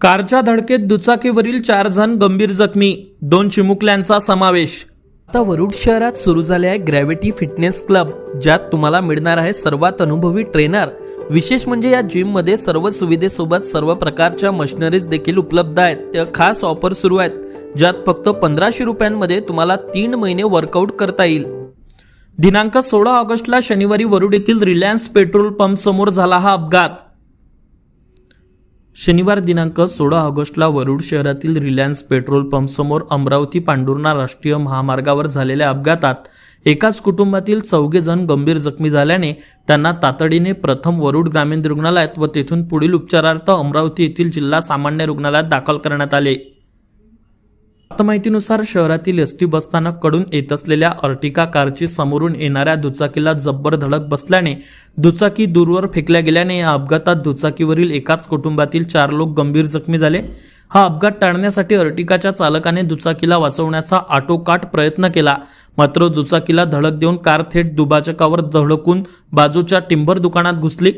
कारच्या धडकेत दुचाकीवरील चार जण गंभीर जखमी. दोन चिमुकल्यांचा समावेश. आता वरुड शहरात सुरू झाले आहे ग्रॅव्हिटी फिटनेस क्लब ज्यात तुम्हाला मिळणार आहे सर्वात अनुभवी ट्रेनर. विशेष म्हणजे या जिममध्ये सर्व सुविधेसोबत सर्व प्रकारच्या मशिनरीज देखील उपलब्ध आहेत. त्या खास ऑफर सुरू आहेत ज्यात फक्त पंधराशे रुपयांमध्ये तुम्हाला तीन महिने वर्कआउट करता येईल. दिनांक सोळा ऑगस्टला शनिवारी वरुड येथील रिलायन्स पेट्रोल पंप समोर झाला हा अपघात. शनिवार दिनांक सोळा ऑगस्टला वरुड शहरातील रिलायन्स पेट्रोल पंपसमोर अमरावती पांडुर्णा राष्ट्रीय महामार्गावर झालेल्या अपघातात एकाच कुटुंबातील चौघे जण गंभीर जखमी झाल्याने त्यांना तातडीने प्रथम वरुड ग्रामीण रुग्णालयात व तेथून पुढील उपचारार्थ अमरावती येथील जिल्हा सामान्य रुग्णालयात दाखल करण्यात आले. माहितीनुसार शहरातील एस टी बसस्थानककडून येत असलेल्या अर्टिका कारची समोरून येणाऱ्या दुचाकीला जब्बर धडक बसल्याने दुचाकी दूरवर फेकल्या गेल्याने या अपघातात दुचाकीवरील एकाच कुटुंबातील चार लोक गंभीर जखमी झाले. हा अपघात टाळण्यासाठी अर्टिकाच्या चालकाने दुचाकीला वाचवण्याचा आटोकाट प्रयत्न केला. मात्र दुचाकीला धडक देऊन कार थेट दुभाजकावर धडकून बाजूच्या टिंबर दुकानात घुसली.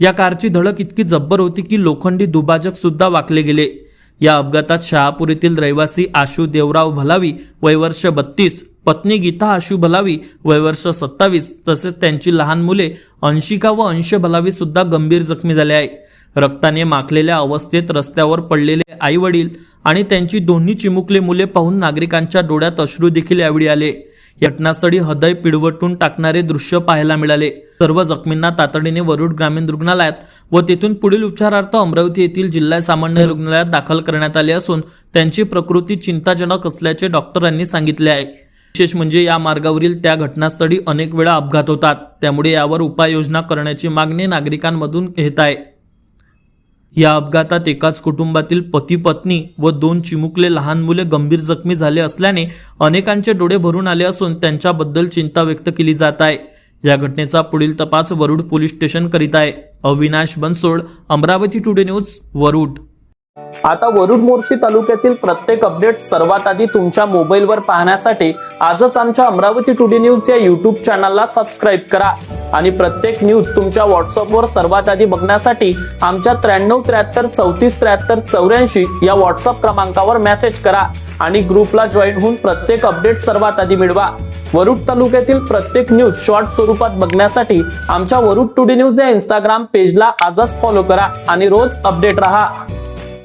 या कारची धडक इतकी जब्बर होती की लोखंडी दुभाजक सुद्धा वाकले गेले. या अपघातात शहापूर येथील रहिवासी आशू देवराव भलावी वयवर्ष बत्तीस पत्नी गीता आशू भलावी वयवर्ष सत्तावीस तसेच त्यांची लहान मुले अंशिका व अंश भलावी सुद्धा गंभीर जखमी झाले आहे रक्ताने माखलेल्या अवस्थेत रस्त्यावर पडलेले आई वडील आणि त्यांची दोन्ही चिमुकले मुले पाहून नागरिकांच्या डोळ्यात अश्रू देखील यावेळी आले. या घटनास्थळी हृदय पिळवटून टाकणारे दृश्य पाहायला मिळाले. सर्व जखमींना तातडीने वरुड ग्रामीण रुग्णालयात व तेथून पुढील उपचारार्थ अमरावती येथील जिल्हा सामान्य रुग्णालयात दाखल करण्यात आले असून त्यांची प्रकृती चिंताजनक असल्याचे डॉक्टरांनी सांगितले आहे. विशेष म्हणजे या मार्गावरील त्या घटनास्थळी अनेक वेळा अपघात होतात. त्यामुळे यावर उपाययोजना करण्याची मागणी नागरिकांमधून येत आहे. या अपघातात एकाच कुटुंबातील पती पत्नी व दोन चिमुकले लहान मुले गंभीर जखमी झाले असल्याने अनेकांचे डोळे भरून आले असून त्यांच्याबद्दल चिंता व्यक्त केली जात आहे. या घटनेचा पुढील तपास वरुड पोलीस स्टेशन करीत आहे. Avinash Bansod Amravati today news Warud. आता वरुड मोर्शी तालुक्यातील प्रत्येक अपडेट सर्वात आधी तुमच्या मोबाईलवर पाहण्यासाठी आजच आमच्या अमरावती टुडे न्यूज या युट्यूब चॅनलला सबस्क्राईब करा. आणि प्रत्येक न्यूज तुमच्या व्हॉट्सअपवर सर्वात आधी बघण्यासाठी आमच्या त्र्याण्णव त्र्याहत्तर चौतीस त्र्याहत्तर चौऱ्याऐंशी या व्हॉट्सअप क्रमांकावर मेसेज करा. आणि ग्रुपला जॉईन होऊन प्रत्येक अपडेट सर्वात आधी मिळवा. वरुड तालुक्यातील प्रत्येक न्यूज शॉर्ट स्वरूपात बघण्यासाठी आमच्या वरुड टुडे न्यूज या इंस्टाग्राम पेजला आजच फॉलो करा आणि रोज अपडेट रहा.